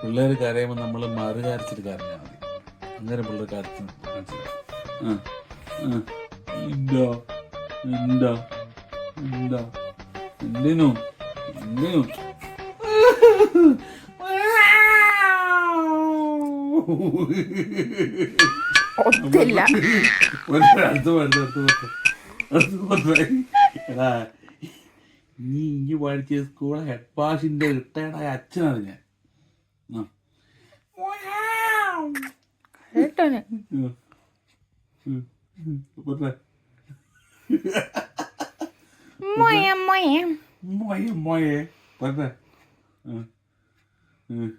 പിള്ളേർ കരയുമ്പോൾ നമ്മൾ മറു കരച്ചിട്ട് കരഞ്ഞാൽ മതി. അന്നേരം പിള്ളേർ കരച്ച് മനസ്സിലാവും ഇണ്ടോ ഇണ്ടോ എന്തിനു? ഒത്തില്ല. അടുത്ത് അടുത്ത് നീ ഇങ്ങി പഠിച്ച സ്കൂൾ ഹെഡ് പാഷിന്റെ റിട്ടയർഡായ അച്ഛനാണ് ഞാൻ. കേട്ടോ മോയെ പോട്ടെ. ഉം. ഉം.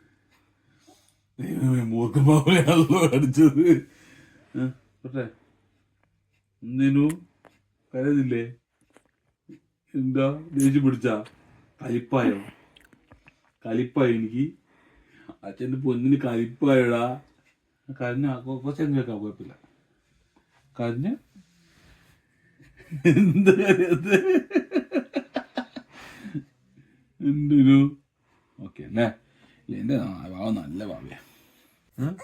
ദൈവമേ മൂക്കുമാവനെയാണല്ലോ അടിച്ചത്. പോട്ടെ. എന്തിനു കരുതില്ലേ എന്താ ദേഷ്യം പിടിച്ച? കലിപ്പായോ? കലിപ്പായോ എനിക്ക്? അച്ഛന്റെ പൊന്നിന് കരിപ്പായടാ. കരഞ്ഞ കുറച്ചങ്ങ് കേൾക്കാം കുഴപ്പമില്ല. കരഞ്ഞ് എന്ത് കരയത് എന്തിനു? ഓക്കെ അല്ലേ? എന്റെ ഭാവ നല്ല ഭാവിയാ ഉം?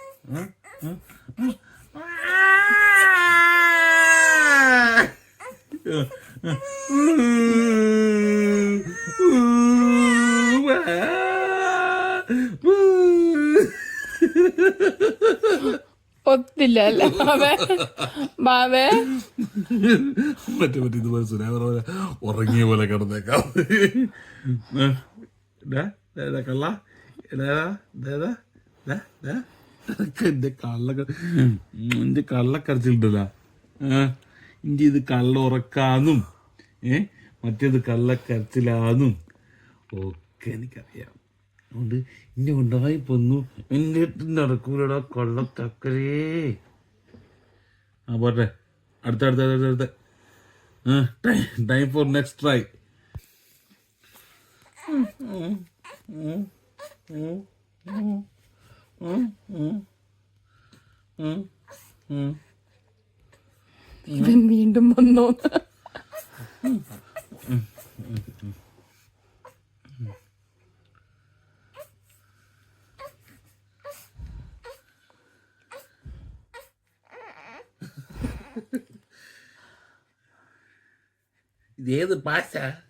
ബാബേ. മറ്റേ മറ്റേ ഇതുപോലെ പോലെ ഉറങ്ങിയ പോലെ കിടന്നേക്കാം. കള്ള. എന്റെ കള്ള എന്റെ ഇത് കള്ള ഉറക്കാന്നും ഏ മറ്റേത് കള്ളക്കരച്ചിലാന്നും ഒക്കെ എനിക്കറിയാം. അതുകൊണ്ട് ഇന്നെ ഉണ്ടായി പൊന്നു. എന്റെ നടക്കൂലടാ കള്ളത്തക്കരേ. ആ പോട്ടെ. അടുത്ത അടുത്ത അടുത്ത അടുത്ത ടൈം ഫോർ നെക്സ്റ്റ് ട്രൈ. ഇവൻ വീണ്ടും വന്നോ Dinheiro passa.